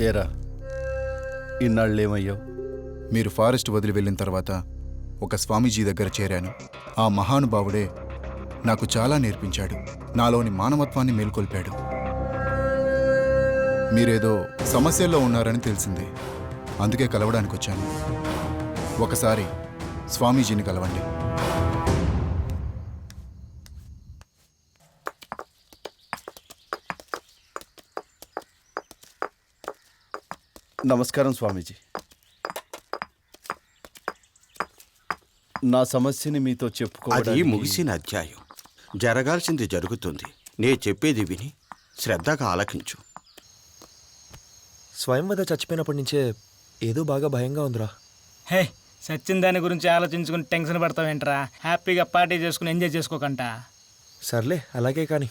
ఏరా ఇన్నాళ్ళేమయ్యావు? మీరు ఫారెస్ట్ వదిలి వెళ్ళిన తర్వాత ఒక స్వామీజీ దగ్గర చేరాను. ఆ మహానుభావుడే నాకు చాలా నేర్పించాడు. నాలోని మానవత్వాన్ని మేల్కొల్పాడు. మీరేదో సమస్యల్లో ఉన్నారని తెలిసింది. అందుకే కలవడానికి వచ్చాను ఒకసారి స్వామీజీని కలవండి. నమస్కారం స్వామీజీ. నా సమస్యని మీతో అది చెప్పుకోవడానికి ముగిసిన అధ్యాయం. జరగాల్సింది జరుగుతుంది. నే చెప్పేది విని శ్రద్ధగా ఆలకించు. స్వయంవద చచ్చిపోయినప్పటి నుంచే ఏదో బాగా భయంగా ఉందిరా. హే సచిన్ దాని గురించి ఆలోచించుకుని టెన్షన్ పడతావేంట్రా? హ్యాపీగా పార్టీ చేసుకుని ఎంజాయ్ చేసుకోకంట. సర్లే అలాగే కానీ.